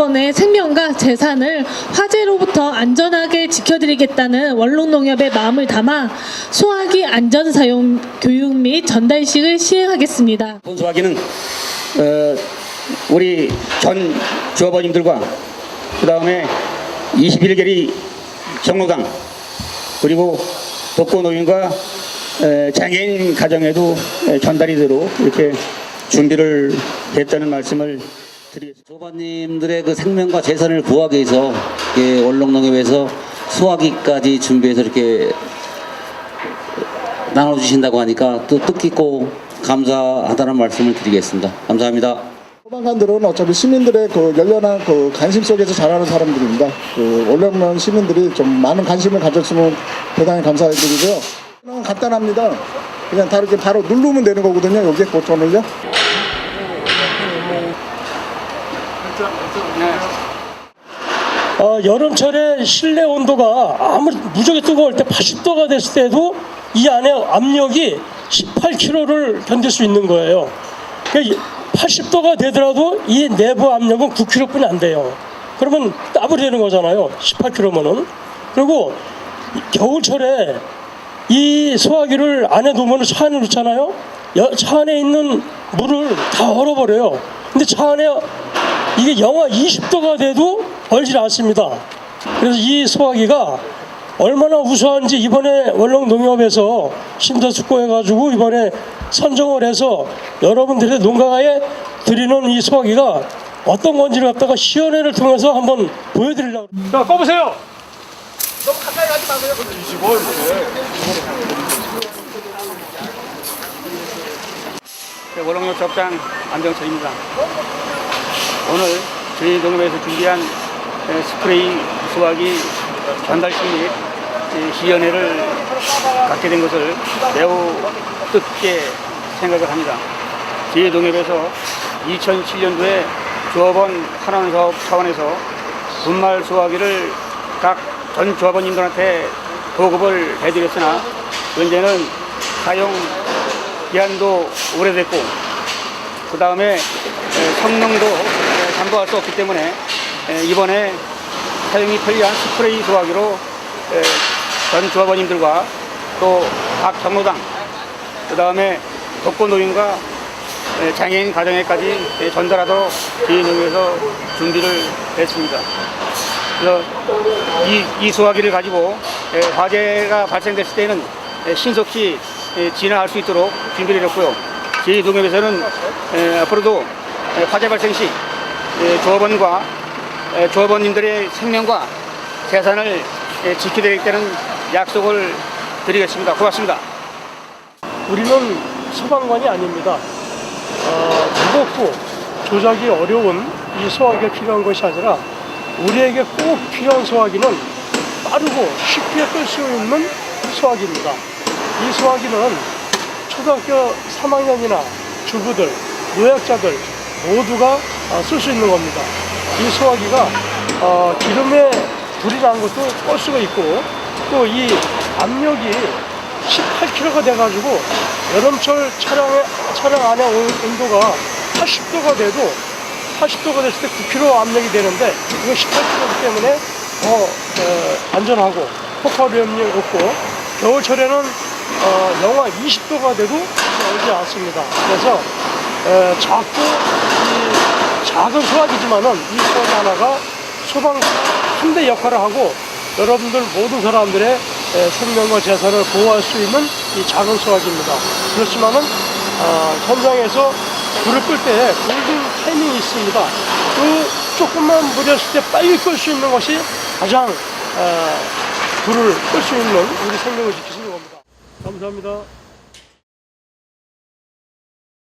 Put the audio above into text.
조합원의 생명과 재산을 화재로부터 안전하게 지켜드리겠다는 원룸농협의 마음을 담아 소화기 안전 사용 교육 및 전달식을 시행하겠습니다. 본 소화기는 어, 우리 전 조합원님들과 그 다음에 21개리 경로당 그리고 독거노인과 에, 장애인 가정에도 에, 전달이 되도록 이렇게 준비를 했다는 말씀을 드리겠습니다. 조반님들의 그 생명과 재산을 구하기 위해서 예, 원롱농협에서 소화기까지 준비해서 이렇게 나눠주신다고 하니까 또 뜻깊고 감사하다는 말씀을 드리겠습니다. 감사합니다. 소방관들은 어차피 시민들의 그 열렬한 그 관심 속에서 자라는 사람들입니다. 그 원래는 시민들이 좀 많은 관심을 가졌으면 대단히 감사드리고요. 는 간단합니다. 그냥 다 이렇게 바로 누르면 되는 거거든요. 여기에 버튼을요. 어, 여름철에 실내 온도가 아무리 무지하게 뜨거울 때 80도가 됐을 때도 이 안에 압력이 18kg를 견딜 수 있는 거예요. 80도가 되더라도 이 내부 압력은 9kg뿐이 안 돼요. 그러면 따블이 되는 거잖아요. 18kg면은. 그리고 이 겨울철에 이 소화기를 안에 두면 차 안에 놓잖아요. 여- 차 안에 있는 물을 다 얼어버려요. 근데 차 안에 이게 영하 20도가 돼도 얼질 않습니다. 그래서 이 소화기가 얼마나 우수한지 이번에 원롱 농협에서 심사숙고해가지고 이번에 선정을 해서 여러분들의 농가에 드리는 이 소화기가 어떤 건지를 갖다가 시연회를 통해서 한번 보여드리려고. 자, 꺼보세요. 원롱역 적장 안병철입니다. 오늘 저희 농협에서 준비한 에, 스프레이 소화기 전달식 및이 시연회를 갖게 된 것을 매우 뜻깊게 생각을 합니다. 저희 농협에서 2007년도에 조합원 환원 사업 차원에서 분말 소화기를 각 전 조합원님들한테 보급을 해드렸으나 현재는 사용 기한도 오래됐고 그 다음에 성능도 에, 담보할 수 없기 때문에 에, 이번에 사용이 편리한 스프레이 소화기로 에, 전 조합원님들과 또 각 경로당 그 다음에 독거노인과 에, 장애인 가정에까지 에, 전달하도록 농에서 준비를 했습니다. 그래서 이, 이 소화기를 가지고 에, 화재가 발생됐을 때는 에, 신속히 에, 진화할 수 있도록 준비를 했고요. 저희 농협에서는 에, 앞으로도 에, 화재 발생 시 에, 조합원과 에, 조합원님들의 생명과 재산을 에, 지키겠다는 약속을 드리겠습니다. 고맙습니다. 우리는 소방관이 아닙니다. 어, 무겁고 조작이 어려운 이 소화기가 필요한 것이 아니라 우리에게 꼭 필요한 소화기는 빠르고 쉽게 끌 수 있는 소화기입니다. 이 소화기는 초등학교 3학년이나 주부들, 노약자들 모두가 쓸 수 있는 겁니다. 이 소화기가 어, 기름에 불이 난 것도 끌 수가 있고 또 이 압력이 18kg가 돼가지고 여름철 차량의 차량 안에 온- 온도가 80도가 돼도 80도가 됐을 때 9kg 압력이 되는데 이거 18kg이기 때문에 더 어, 안전하고 폭발 위험이 없고 겨울철에는 어, 영하 20도가 돼도 얼지 않습니다. 그래서 에, 작고 이 작은 소화기지만은 이 소화기 하나가 소방 한 대 역할을 하고 여러분들 모든 사람들의 에, 생명과 재산을 보호할 수 있는 이 작은 소화기입니다. 그렇지만은 어, 현장에서 불을 끌 때 골든 타이밍이 있습니다. 그 조금만 무리했을 때 빨리 끌 수 있는 것이 가장 어, 불을 끌 수 있는 우리 생명을 있는 겁니다. 감사합니다.